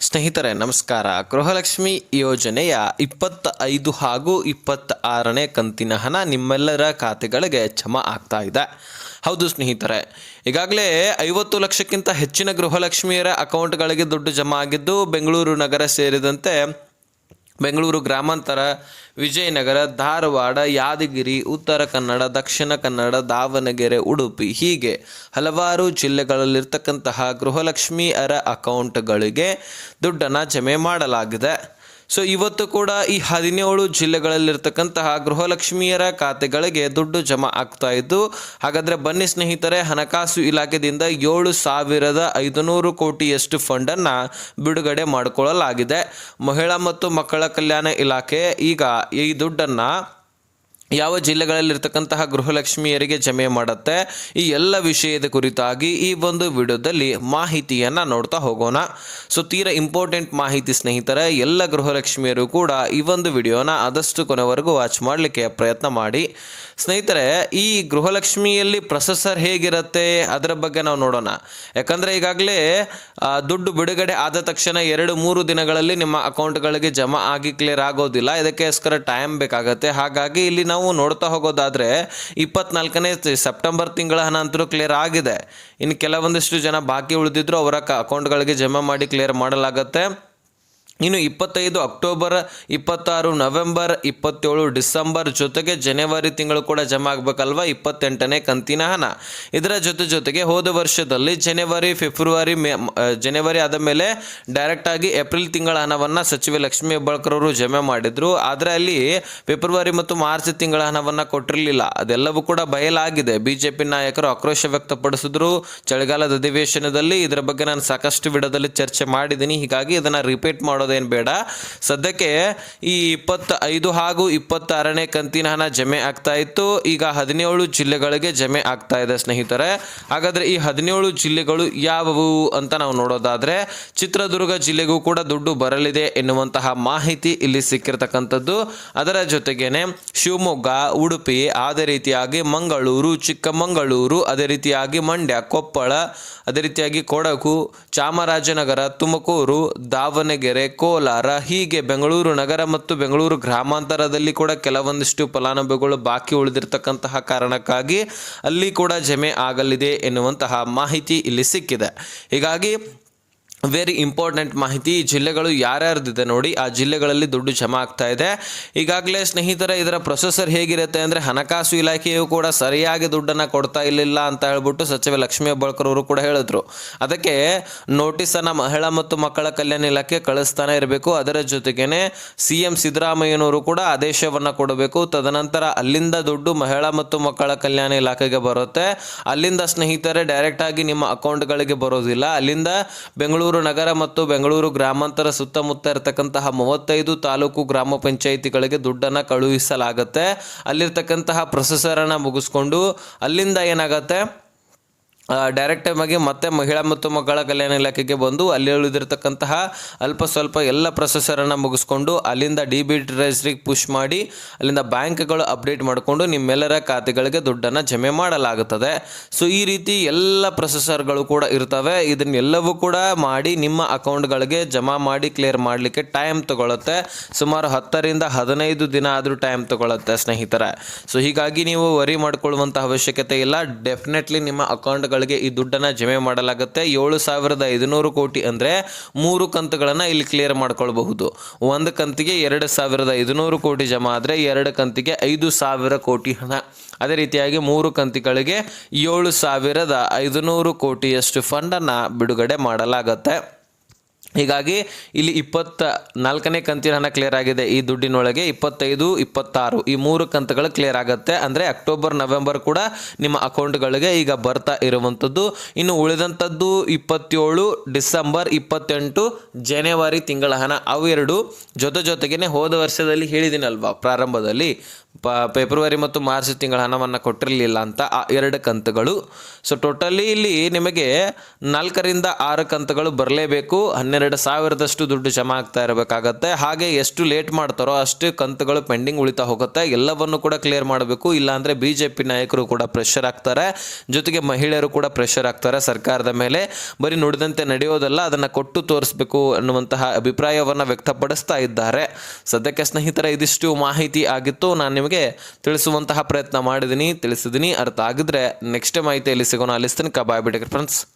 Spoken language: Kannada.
ಸ್ನೇಹಿತರೆ, ನಮಸ್ಕಾರ. ಗೃಹಲಕ್ಷ್ಮಿ ಯೋಜನೆಯ ಇಪ್ಪತ್ತ ಐದು ಹಾಗೂ ಇಪ್ಪತ್ತ ಆರನೇ ಕಂತಿನ ಹಣ ನಿಮ್ಮೆಲ್ಲರ ಖಾತೆಗಳಿಗೆ ಜಮಾ ಆಗ್ತಾ ಇದೆ. ಹೌದು ಸ್ನೇಹಿತರೆ, ಈಗಾಗಲೇ ಐವತ್ತು ಲಕ್ಷಕ್ಕಿಂತ ಹೆಚ್ಚಿನ ಗೃಹಲಕ್ಷ್ಮಿಯರ ಅಕೌಂಟ್ಗಳಿಗೆ ದುಡ್ಡು ಜಮಾ ಆಗಿದ್ದು, ಬೆಂಗಳೂರು ನಗರ ಸೇರಿದಂತೆ ಬೆಂಗಳೂರು ಗ್ರಾಮಾಂತರ, ವಿಜಯನಗರ, ಧಾರವಾಡ, ಯಾದಗಿರಿ, ಉತ್ತರ ಕನ್ನಡ, ದಕ್ಷಿಣ ಕನ್ನಡ, ದಾವಣಗೆರೆ, ಉಡುಪಿ ಹೀಗೆ ಹಲವಾರು ಜಿಲ್ಲೆಗಳಲ್ಲಿರ್ತಕ್ಕಂತಹ ಗೃಹಲಕ್ಷ್ಮಿ ಅರ ಅಕೌಂಟ್ಗಳಿಗೆ ದುಡ್ಡನ್ನು ಜಮೆ ಮಾಡಲಾಗಿದೆ. ಸೊ ಇವತ್ತು ಕೂಡ ಈ ಹದಿನೇಳು ಜಿಲ್ಲೆಗಳಲ್ಲಿರ್ತಕ್ಕಂತಹ ಗೃಹಲಕ್ಷ್ಮಿಯರ ಖಾತೆಗಳಿಗೆ ದುಡ್ಡು ಜಮಾ ಆಗ್ತಾ ಇದ್ದು, ಹಾಗಾದರೆ ಬನ್ನಿ ಸ್ನೇಹಿತರೆ, ಹಣಕಾಸು ಇಲಾಖೆಯಿಂದ ಏಳು ಸಾವಿರದ ಐದುನೂರು ಕೋಟಿಯಷ್ಟು ಫಂಡನ್ನು ಬಿಡುಗಡೆ ಮಾಡಿಕೊಳ್ಳಲಾಗಿದೆ. ಮಹಿಳಾ ಮತ್ತು ಮಕ್ಕಳ ಕಲ್ಯಾಣ ಇಲಾಖೆ ಈಗ ಈ ದುಡ್ಡನ್ನು ಯಾವ ಜಿಲ್ಲೆಗಳಲ್ಲಿರ್ತಕ್ಕಂತಹ ಗೃಹಲಕ್ಷ್ಮಿಯರಿಗೆ ಜಮೆ ಮಾಡುತ್ತೆ? ಈ ಎಲ್ಲ ವಿಷಯದ ಕುರಿತಾಗಿ ಈ ಒಂದು ವಿಡಿಯೋದಲ್ಲಿ ಮಾಹಿತಿಯನ್ನು ನೋಡ್ತಾ ಹೋಗೋಣ. ಸೊ ತೀರಾ ಇಂಪಾರ್ಟೆಂಟ್ ಮಾಹಿತಿ ಸ್ನೇಹಿತರೆ, ಎಲ್ಲ ಗೃಹಲಕ್ಷ್ಮಿಯರು ಕೂಡ ಈ ಒಂದು ವಿಡಿಯೋನ ಆದಷ್ಟು ಕೊನೆವರೆಗೂ ವಾಚ್ ಮಾಡಲಿಕ್ಕೆ ಪ್ರಯತ್ನ ಮಾಡಿ. ಸ್ನೇಹಿತರೆ, ಈ ಗೃಹಲಕ್ಷ್ಮಿಯಲ್ಲಿ ಪ್ರೊಸೆಸರ್ ಹೇಗಿರುತ್ತೆ? ಅದರ ಬಗ್ಗೆ ನಾವು ನೋಡೋಣ. ಯಾಕಂದರೆ ಈಗಾಗಲೇ ದುಡ್ಡು ಬಿಡುಗಡೆ ಆದ ತಕ್ಷಣ ಎರಡು ಮೂರು ದಿನಗಳಲ್ಲಿ ನಿಮ್ಮ ಅಕೌಂಟ್ಗಳಿಗೆ ಜಮಾ ಆಗಿ ಕ್ಲಿಯರ್ ಆಗೋದಿಲ್ಲ. ಇದಕ್ಕೋಸ್ಕರ ಟೈಮ್ ಬೇಕಾಗುತ್ತೆ. ಹಾಗಾಗಿ ಇಲ್ಲಿ ನಾವು ನೋಡ್ತಾ ಹೋಗೋದಾದರೆ ಇಪ್ಪತ್ನಾಲ್ಕನೇ ಸೆಪ್ಟೆಂಬರ್ ತಿಂಗಳ ಹಣ ಅಂತೂ ಕ್ಲಿಯರ್ ಆಗಿದೆ. ಇನ್ನು ಕೆಲವೊಂದಿಷ್ಟು ಜನ ಬಾಕಿ ಉಳಿದಿದ್ರು ಅವರ ಅಕೌಂಟ್ಗಳಿಗೆ ಜಮಾ ಮಾಡಿ ಕ್ಲಿಯರ್ ಮಾಡಲಾಗತ್ತೆ. ಇನ್ನು ಇಪ್ಪತ್ತೈದು ಅಕ್ಟೋಬರ್, ಇಪ್ಪತ್ತಾರು ನವೆಂಬರ್, ಇಪ್ಪತ್ತೇಳು ಡಿಸೆಂಬರ್ ಜೊತೆಗೆ ಜನವರಿ ತಿಂಗಳು ಕೂಡ ಜಮಾ ಆಗಬೇಕಲ್ವ? ಇಪ್ಪತ್ತೆಂಟನೇ ಕಂತಿನ ಹಣ. ಇದರ ಜೊತೆ ಜೊತೆಗೆ ಹೋದ ವರ್ಷದಲ್ಲಿ ಜನವರಿ, ಫೆಬ್ರವರಿ, ಮೇ ಜನವರಿ ಆದ ಮೇಲೆ ಡೈರೆಕ್ಟಾಗಿ ಏಪ್ರಿಲ್ ತಿಂಗಳ ಹಣವನ್ನು ಸಚಿವೆ ಲಕ್ಷ್ಮೀ ಹೆಬ್ಬಾಳ್ಕರ್ ಅವರು ಜಮೆ ಮಾಡಿದ್ರು. ಆದರೆ ಅಲ್ಲಿ ಫೆಬ್ರವರಿ ಮತ್ತು ಮಾರ್ಚ್ ತಿಂಗಳ ಹಣವನ್ನು ಕೊಟ್ಟಿರಲಿಲ್ಲ. ಅದೆಲ್ಲವೂ ಕೂಡ ಬಯಲಾಗಿದೆ. ಬಿ ಜೆ ಪಿ ನಾಯಕರು ಆಕ್ರೋಶ ವ್ಯಕ್ತಪಡಿಸಿದ್ರು. ಚಳಿಗಾಲದ ಅಧಿವೇಶನದಲ್ಲಿ ಇದರ ಬಗ್ಗೆ ನಾನು ಸಾಕಷ್ಟು ವಿಡದಲ್ಲಿ ಚರ್ಚೆ ಮಾಡಿದ್ದೀನಿ. ಹೀಗಾಗಿ ಇದನ್ನು ರಿಪೀಟ್ ಮಾಡೋದೇನು ಬೇಡ. ಸದ್ಯಕ್ಕೆ ಈ ಇಪ್ಪತ್ತ ಐದು ಹಾಗೂ ಇಪ್ಪತ್ತಾರನೇ ಕಂತಿನ ಹಣ ಜಮೆ ಆಗ್ತಾ ಇತ್ತು. ಈಗ ಹದಿನೇಳು ಜಿಲ್ಲೆಗಳಿಗೆ ಜಮೆ ಆಗ್ತಾ ಇದೆ ಸ್ನೇಹಿತರೆ. ಹಾಗಾದರೆ ಈ ಹದಿನೇಳು ಜಿಲ್ಲೆಗಳು ಯಾವುವು ಅಂತ ನಾವು ನೋಡೋದಾದರೆ, ಚಿತ್ರದುರ್ಗ ಜಿಲ್ಲೆಗೂ ಕೂಡ ದುಡ್ಡು ಬರಲಿದೆ ಎನ್ನುವಂತಹ ಮಾಹಿತಿ ಇಲ್ಲಿ ಸಿಕ್ಕಿರ್ತಕ್ಕಂಥದ್ದು. ಅದರ ಜೊತೆಗೇನೆ ಶಿವಮೊಗ್ಗ, ಉಡುಪಿ ಅದೇ ರೀತಿಯಾಗಿ ಮಂಗಳೂರು, ಚಿಕ್ಕಮಂಗಳೂರು, ಅದೇ ರೀತಿಯಾಗಿ ಮಂಡ್ಯ, ಕೊಪ್ಪಳ, ಅದೇ ರೀತಿಯಾಗಿ ಕೊಡಗು, ಚಾಮರಾಜನಗರ, ತುಮಕೂರು, ದಾವಣಗೆರೆ ಕೋಲಾರ, ಹೀಗೆ ಬೆಂಗಳೂರು ನಗರ ಮತ್ತು ಬೆಂಗಳೂರು ಗ್ರಾಮಾಂತರದಲ್ಲಿ ಕೂಡ ಕೆಲವೊಂದಿಷ್ಟು ಫಲಾನುಭವಿಗಳು ಬಾಕಿ ಉಳಿದಿರ್ತಕ್ಕಂತಹ ಕಾರಣಕ್ಕಾಗಿ ಅಲ್ಲಿ ಕೂಡ ಜಮೆ ಆಗಲಿದೆ ಎನ್ನುವಂತಹ ಮಾಹಿತಿ ಇಲ್ಲಿ ಸಿಕ್ಕಿದೆ. ಹೀಗಾಗಿ ವೆರಿ ಇಂಪಾರ್ಟೆಂಟ್ ಮಾಹಿತಿ, ಈ ಜಿಲ್ಲೆಗಳು ಯಾರ್ಯಾರ್ದಿದೆ ನೋಡಿ, ಆ ಜಿಲ್ಲೆಗಳಲ್ಲಿ ದುಡ್ಡು ಜಮಾ ಆಗ್ತಾ ಇದೆ. ಈಗಾಗಲೇ ಸ್ನೇಹಿತರ, ಇದರ ಪ್ರೊಸೆಸರ್ ಹೇಗಿರುತ್ತೆ ಅಂದರೆ ಹಣಕಾಸು ಇಲಾಖೆಯು ಕೂಡ ಸರಿಯಾಗಿ ದುಡ್ಡನ್ನು ಕೊಡ್ತಾ ಇರಲಿಲ್ಲ ಅಂತ ಹೇಳ್ಬಿಟ್ಟು ಸಚಿವ ಲಕ್ಷ್ಮೀ ಹೆಬ್ಬಾಳ್ಕರ್ ಅವರು ಕೂಡ ಹೇಳಿದ್ರು. ಅದಕ್ಕೆ ನೋಟಿಸನ್ನು ಮಹಿಳಾ ಮತ್ತು ಮಕ್ಕಳ ಕಲ್ಯಾಣ ಇಲಾಖೆ ಕಳಿಸ್ತಾನೆ ಇರಬೇಕು. ಅದರ ಜೊತೆಗೇನೆ ಸಿ ಎಂ ಸಿದ್ದರಾಮಯ್ಯನವರು ಕೂಡ ಆದೇಶವನ್ನು ಕೊಡಬೇಕು. ತದನಂತರ ಅಲ್ಲಿಂದ ದುಡ್ಡು ಮಹಿಳಾ ಮತ್ತು ಮಕ್ಕಳ ಕಲ್ಯಾಣ ಇಲಾಖೆಗೆ ಬರುತ್ತೆ. ಅಲ್ಲಿಂದ ಸ್ನೇಹಿತರೆ ಡೈರೆಕ್ಟಾಗಿ ನಿಮ್ಮ ಅಕೌಂಟ್ಗಳಿಗೆ ಬರೋದಿಲ್ಲ. ಅಲ್ಲಿಂದ ಬೆಂಗಳೂರು ನಗರ ಮತ್ತು ಬೆಂಗಳೂರು ಗ್ರಾಮಾಂತರ ಸುತ್ತಮುತ್ತ ಇರತಕ್ಕಂತಹ ಮೂವತ್ತೈದು ತಾಲೂಕು ಗ್ರಾಮ ಪಂಚಾಯಿತಿಗಳಿಗೆ ದುಡ್ಡನ್ನು ಕಳುಹಿಸಲಾಗುತ್ತೆ. ಅಲ್ಲಿರ್ತಕ್ಕಂತಹ ಪ್ರೊಸೆಸರನ್ನು ಮುಗಿಸ್ಕೊಂಡು ಅಲ್ಲಿಂದ ಏನಾಗತ್ತೆ? ಡೈರೆಕ್ಟ್ ಆಗಿ ಮತ್ತೆ ಮಹಿಳಾ ಮತ್ತು ಮಕ್ಕಳ ಕಲ್ಯಾಣ ಇಲಾಖೆಗೆ ಬಂದು ಅಲ್ಲಿ ಉಳಿದಿರ್ತಕ್ಕಂತಹ ಅಲ್ಪ ಸ್ವಲ್ಪ ಎಲ್ಲ ಪ್ರೊಸೆಸರನ್ನು ಮುಗಿಸ್ಕೊಂಡು ಅಲ್ಲಿಂದ ಡಿ ಬಿ ಟ್ರೆಸ್ರಿಗೆ ಪುಷ್ ಮಾಡಿ ಅಲ್ಲಿಂದ ಬ್ಯಾಂಕ್ಗಳು ಅಪ್ಡೇಟ್ ಮಾಡಿಕೊಂಡು ನಿಮ್ಮೆಲ್ಲರ ಖಾತೆಗಳಿಗೆ ದುಡ್ಡನ್ನು ಜಮೆ ಮಾಡಲಾಗುತ್ತದೆ. ಸೊ ಈ ರೀತಿ ಎಲ್ಲ ಪ್ರೊಸೆಸರ್ಗಳು ಕೂಡ ಇರ್ತವೆ. ಇದನ್ನೆಲ್ಲವೂ ಕೂಡ ಮಾಡಿ ನಿಮ್ಮ ಅಕೌಂಟ್ಗಳಿಗೆ ಜಮಾ ಮಾಡಿ ಕ್ಲಿಯರ್ ಮಾಡಲಿಕ್ಕೆ ಟೈಮ್ ತಗೊಳುತ್ತೆ. ಸುಮಾರು ಹತ್ತರಿಂದ ಹದಿನೈದು ದಿನ ಆದರೂ ಟೈಮ್ ತಗೊಳುತ್ತೆ, ಸ್ನೇಹಿತರೆ. ಸೊ ಹೀಗಾಗಿ ನೀವು ವರಿ ಮಾಡ್ಕೊಳ್ಳುವಂಥ ಅವಶ್ಯಕತೆ ಇಲ್ಲ. ಡೆಫಿನೆಟ್ಲಿ ನಿಮ್ಮ ಅಕೌಂಟ್ಗಳಿಗೆ ಈ ದುಡ್ಡನ್ನು ಜಮೆ ಮಾಡಲಾಗುತ್ತೆ. ಏಳು ಸಾವಿರದ ಐದುನೂರು ಕೋಟಿ ಅಂದರೆ ಮೂರು ಕಂತುಗಳನ್ನು ಇಲ್ಲಿ ಕ್ಲಿಯರ್ ಮಾಡ್ಕೊಳ್ಬಹುದು. ಒಂದು ಕಂತಿಗೆ ಎರಡು ಸಾವಿರದ ಐದುನೂರು ಕೋಟಿ ಜಮಾ ಆದರೆ ಎರಡು ಕಂತಿಗೆ ಐದು ಸಾವಿರ ಕೋಟಿ ಹಣ. ಅದೇ ರೀತಿಯಾಗಿ ಮೂರು ಕಂತಿಗಳಿಗೆ ಏಳು ಸಾವಿರದ ಐದುನೂರು ಕೋಟಿಯಷ್ಟು ಫಂಡನ್ನು ಬಿಡುಗಡೆ ಮಾಡಲಾಗುತ್ತೆ. ಹೀಗಾಗಿ ಇಲ್ಲಿ ಇಪ್ಪತ್ತ ನಾಲ್ಕನೇ ಕಂತಿನ ಹಣ ಕ್ಲಿಯರ್ ಆಗಿದೆ. ಈ ದುಡ್ಡಿನೊಳಗೆ ಇಪ್ಪತ್ತೈದು, ಇಪ್ಪತ್ತಾರು ಈ ಮೂರು ಕಂತುಗಳು ಕ್ಲಿಯರ್ ಆಗುತ್ತೆ. ಅಂದರೆ ಅಕ್ಟೋಬರ್ ನವೆಂಬರ್ ಕೂಡ ನಿಮ್ಮ ಅಕೌಂಟ್ಗಳಿಗೆ ಈಗ ಬರ್ತಾ ಇರುವಂಥದ್ದು ಇನ್ನು ಉಳಿದಂಥದ್ದು ಇಪ್ಪತ್ತೇಳು, ಡಿಸೆಂಬರ್ ಇಪ್ಪತ್ತೆಂಟು ಜನವರಿ ತಿಂಗಳ ಹಣ ಅವೆರಡು ಜೊತೆ ಜೊತೆಗೇನೆ ಹೋದ ವರ್ಷದಲ್ಲಿ ಹೇಳಿದ್ದೀನಲ್ವಾ ಪ್ರಾರಂಭದಲ್ಲಿ? ಪ, ಫೆಬ್ರವರಿ ಮತ್ತು ಮಾರ್ಚ್ ತಿಂಗಳ ಹಣವನ್ನು ಕೊಟ್ಟಿರಲಿಲ್ಲ ಅಂತ ಆ ಎರಡು ಕಂತುಗಳು. ಸೊ ಟೋಟಲಿ ಇಲ್ಲಿ ನಿಮಗೆ ನಾಲ್ಕರಿಂದ ಆರು ಕಂತುಗಳು ಬರಲೇಬೇಕು. ಹನ್ನೆರಡು ಸಾವಿರದಷ್ಟು ದುಡ್ಡು ಜಮಾ ಆಗ್ತಾ ಇರಬೇಕಾಗತ್ತೆ. ಹಾಗೆ ಎಷ್ಟು ಲೇಟ್ ಮಾಡ್ತಾರೋ ಅಷ್ಟು ಕಂತುಗಳು ಪೆಂಡಿಂಗ್ ಉಳಿತಾ ಹೋಗುತ್ತೆ. ಎಲ್ಲವನ್ನು ಕೂಡ ಕ್ಲಿಯರ್ ಮಾಡಬೇಕು. ಇಲ್ಲಾಂದರೆ ಬಿ ಜೆ ಪಿ ನಾಯಕರು ಕೂಡ ಪ್ರೆಷರ್ ಆಗ್ತಾರೆ. ಜೊತೆಗೆ ಮಹಿಳೆಯರು ಕೂಡ ಪ್ರೆಷರ್ ಆಗ್ತಾರೆ ಸರ್ಕಾರದ ಮೇಲೆ. ಬರೀ ನುಡಿದಂತೆ ನಡೆಯೋದಲ್ಲ, ಅದನ್ನು ಕೊಟ್ಟು ತೋರಿಸ್ಬೇಕು ಅನ್ನುವಂತಹ ಅಭಿಪ್ರಾಯವನ್ನು ವ್ಯಕ್ತಪಡಿಸ್ತಾ ಇದ್ದಾರೆ. ಸದ್ಯಕ್ಕೆ ಸ್ನೇಹಿತರ, ಇದಿಷ್ಟು ಮಾಹಿತಿ ಆಗಿತ್ತು. ನಾನು ನಿಮಗೆ ತಿಳಿಸುವಂತಹ ಪ್ರಯತ್ನ ಮಾಡಿದ್ದೀನಿ ತಿಳಿಸಿದ್ದೀನಿ ಅರ್ಥ ಆಗಿದ್ರೆ ನೆಕ್ಸ್ಟ್ ಮಾಹಿತಿಯಲ್ಲಿ ಸಿಗೋಣ. ಅಲ್ಲಿ ತನಕ. ಬಾಯ್ ಬಿಡಿ ಫ್ರೆಂಡ್ಸ್